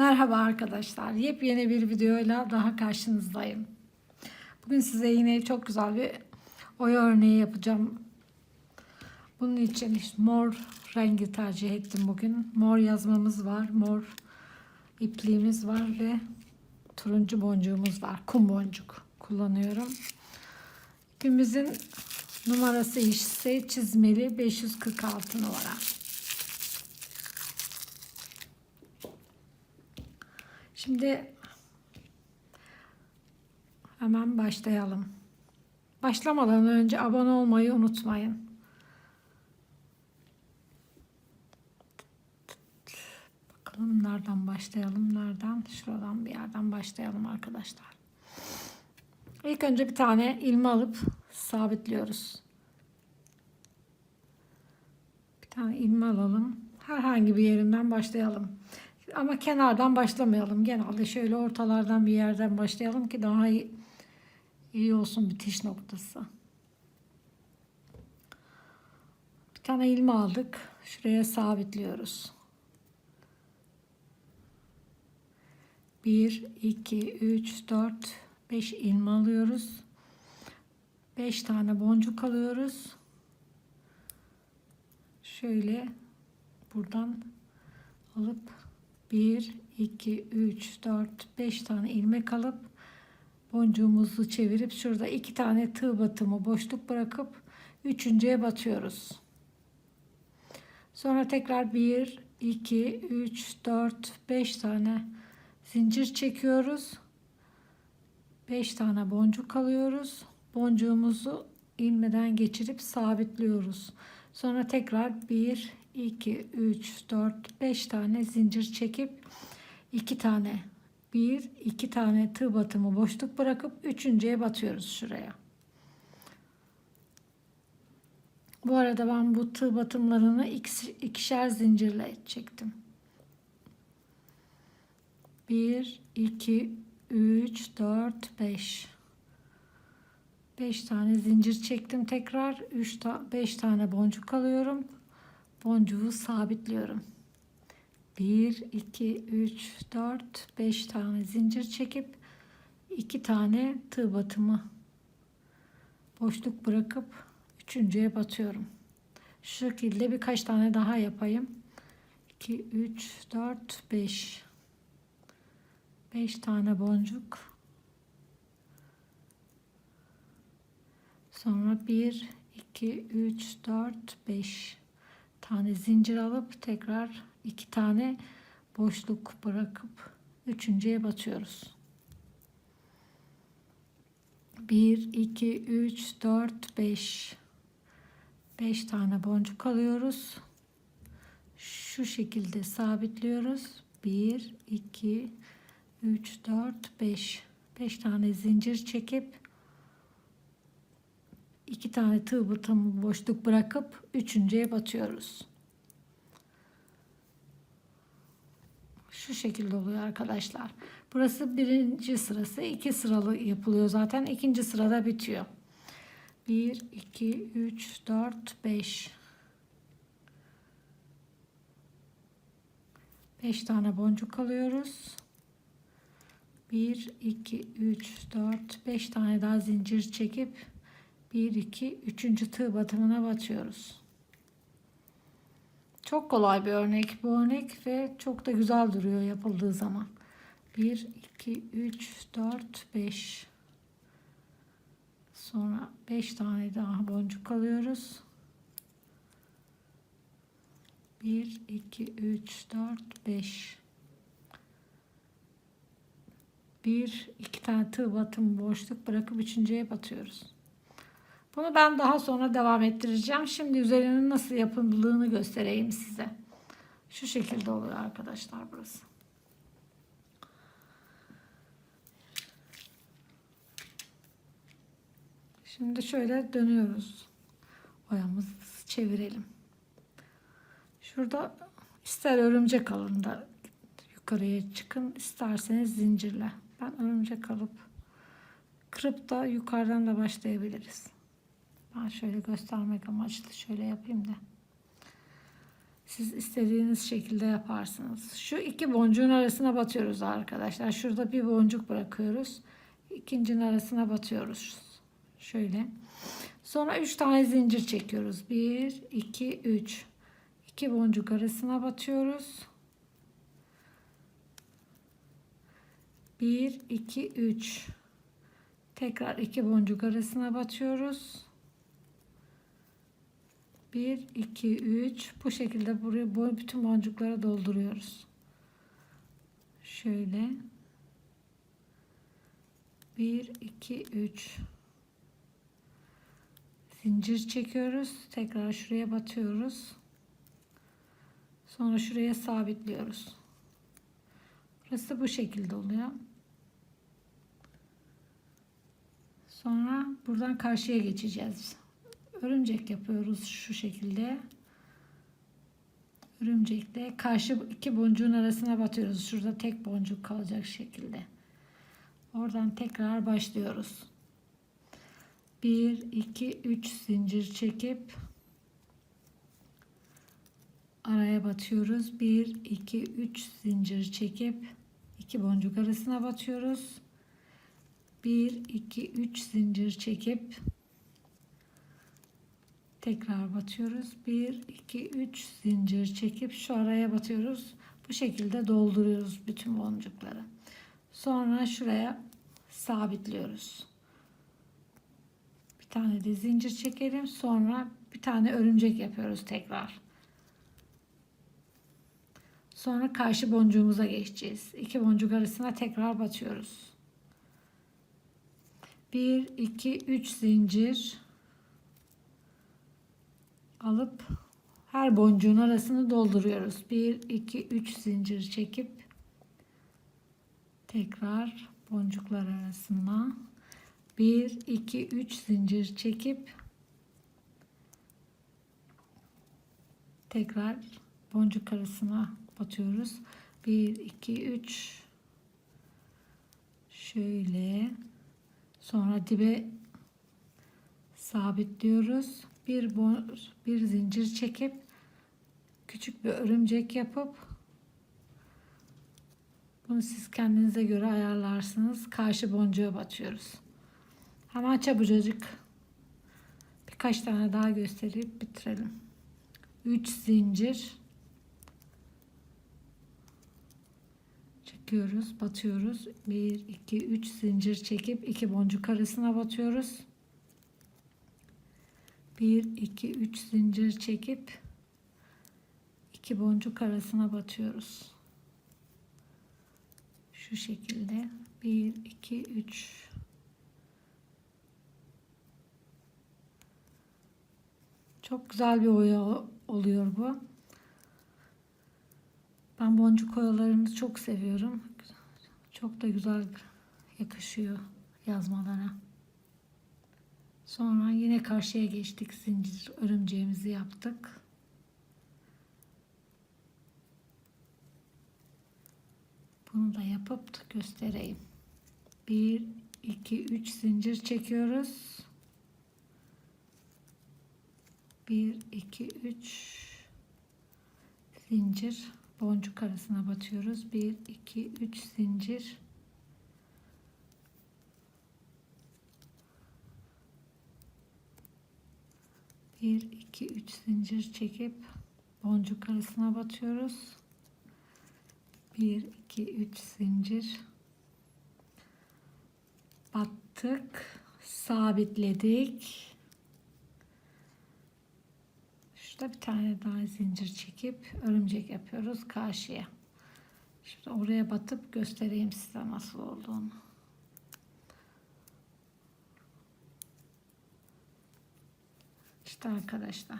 Merhaba arkadaşlar. Yepyeni bir videoyla daha karşınızdayım. Bugün size yine çok güzel bir oya örneği yapacağım. Bunun için işte mor rengi tercih ettim bugün. Mor yazmamız var, mor ipliğimiz var ve turuncu boncuğumuz var. Kum boncuk kullanıyorum. İpimizin numarası ise çizmeli 546 numara. Şimdi hemen başlayalım. Başlamadan önce abone olmayı unutmayın. Bakalım nereden başlayalım? Nereden? Şuradan bir yerden başlayalım arkadaşlar. İlk önce bir tane ilme alıp sabitliyoruz. Bir tane ilme alalım. Herhangi bir yerinden başlayalım. Ama kenardan başlamayalım. Genelde şöyle ortalardan bir yerden başlayalım ki daha iyi, iyi olsun bitiş noktası. Bir tane ilme aldık. Şuraya sabitliyoruz. 1, 2, 3, 4, 5 ilme alıyoruz. 5 tane boncuk alıyoruz. Şöyle buradan alıp 1, 2, 3, 4, 5 tane ilmek alıp boncuğumuzu çevirip şurada iki tane tığ batımı boşluk bırakıp üçüncüye batıyoruz. Sonra tekrar 1, 2, 3, 4, 5 tane zincir çekiyoruz. 5 tane boncuk alıyoruz. Boncuğumuzu ilmeden geçirip sabitliyoruz. Sonra tekrar 1, 2, 3, 4, 5 tane zincir çekip 2 tane 1, 2 tane tığ batımı boşluk bırakıp üçüncüye batıyoruz şuraya. Bu arada ben bu tığ batımlarını ikişer zincirle çektim. 1, 2, 3, 4, 5. 5 tane zincir çektim tekrar. 3 ta 5 tane boncuk alıyorum. Boncuğu sabitliyorum. 1, 2, 3, 4, 5 tane zincir çekip 2 tane tığ batımı boşluk bırakıp üçüncüye batıyorum. Şu şekilde birkaç tane daha yapayım. 2, 3, 4, 5. 5 tane boncuk. Sonra 1, 2, 3, 4, 5 tane zincir alıp tekrar 2 tane boşluk bırakıp üçüncüye batıyoruz. 1, 2, 3, 4, 5 5 tane boncuk alıyoruz. Şu şekilde sabitliyoruz. 1, 2, 3, 4, 5. 5 tane zincir çekip 2 tane tığ batımı boşluk bırakıp üçüncüye batıyoruz. Şu şekilde oluyor arkadaşlar. Burası birinci sırası. iki sıralı yapılıyor zaten. ikinci sırada bitiyor. 1, 2, 3, 4, 5. 5 tane boncuk alıyoruz. 1, 2, 3, 4, 5 tane daha zincir çekip 1, 2, 3. tığ batımına batıyoruz. Çok kolay bir örnek bu örnek ve çok da güzel duruyor yapıldığı zaman. 1, 2, 3, 4, 5. Sonra 5 tane daha boncuk alıyoruz. 1, 2, 3, 4, 5. Bir, iki tane tığ batım boşluk bırakıp üçüncüye batıyoruz. Bunu ben daha sonra devam ettireceğim. Şimdi üzerinin nasıl yapıldığını göstereyim size. Şu şekilde oluyor arkadaşlar burası. Şimdi şöyle dönüyoruz. Oyamızı çevirelim. Şurada ister örümcek alın da yukarıya çıkın isterseniz zincirle. Ben örümcek alıp kırıp da yukarıdan da başlayabiliriz. Ben şöyle göstermek amaçlı şöyle yapayım da. Siz istediğiniz şekilde yaparsınız. Şu iki boncuğun arasına batıyoruz arkadaşlar. Şurada bir boncuk bırakıyoruz. İkincinin arasına batıyoruz. Şöyle. Sonra üç tane zincir çekiyoruz. Bir, iki, üç. İki boncuk arasına batıyoruz. Bir, iki, üç. Tekrar iki boncuk arasına batıyoruz. 1, 2, 3. Bu şekilde buraya bu bütün boncukları dolduruyoruz. Şöyle. 1, 2, 3. Zincir çekiyoruz. Tekrar şuraya batıyoruz. Sonra şuraya sabitliyoruz. Burası bu şekilde oluyor. Sonra buradan karşıya geçeceğiz. Örümcek yapıyoruz şu şekilde. Örümcekle karşı iki boncuğun arasına batıyoruz. Şurada tek boncuk kalacak şekilde. Oradan tekrar başlıyoruz. 1 2 3 zincir çekip araya batıyoruz. 1 2 3 zincir çekip iki boncuk arasına batıyoruz. 1 2 3 zincir çekip tekrar batıyoruz. 1 2 3 zincir çekip şu araya batıyoruz. Bu şekilde dolduruyoruz bütün boncukları. Sonra şuraya sabitliyoruz. Bir tane de zincir çekelim. Sonra bir tane örümcek yapıyoruz tekrar. Sonra karşı boncuğumuza geçeceğiz. İki boncuk arasına tekrar batıyoruz. 1 2 3 zincir alıp her boncuğun arasını dolduruyoruz. 1 2 3 zincir çekip tekrar boncuklar arasına 1 2 3 zincir çekip tekrar boncuk arasına batıyoruz. 1 2 3 şöyle sonra dibe sabitliyoruz. Bir bon- bir zincir çekip küçük bir örümcek yapıp bunu siz kendinize göre ayarlarsınız. Karşı boncuğa batıyoruz. Hemen çabucacık birkaç tane daha gösterip bitirelim. 3 zincir çekiyoruz, batıyoruz. 1 2 3 zincir çekip iki boncuk arasına batıyoruz. 1 2 3 zincir çekip iki boncuk arasına batıyoruz. Şu şekilde 1 2 3 Çok güzel bir oya oluyor bu. Ben boncuk oyalarını çok seviyorum. Çok da güzel yakışıyor yazmalara. Sonra yine karşıya geçtik. Zincir örümceğimizi yaptık. Bunu da yapıp göstereyim. 1 2 3 zincir çekiyoruz. 1 2 3 zincir boncuk arasına batıyoruz. 1 2 3 zincir Bir, iki, üç zincir çekip boncuk arasına batıyoruz. Bir, iki, üç zincir battık, sabitledik. Şurada bir tane daha zincir çekip örümcek yapıyoruz karşıya. Şimdi oraya batıp göstereyim size nasıl olduğunu. İşte arkadaşlar.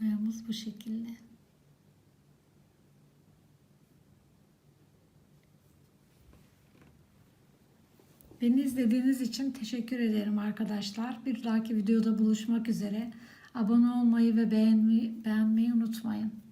Boyamız bu şekilde. Beni izlediğiniz için teşekkür ederim arkadaşlar. Bir dahaki videoda buluşmak üzere. Abone olmayı ve beğenmeyi, beğenmeyi unutmayın.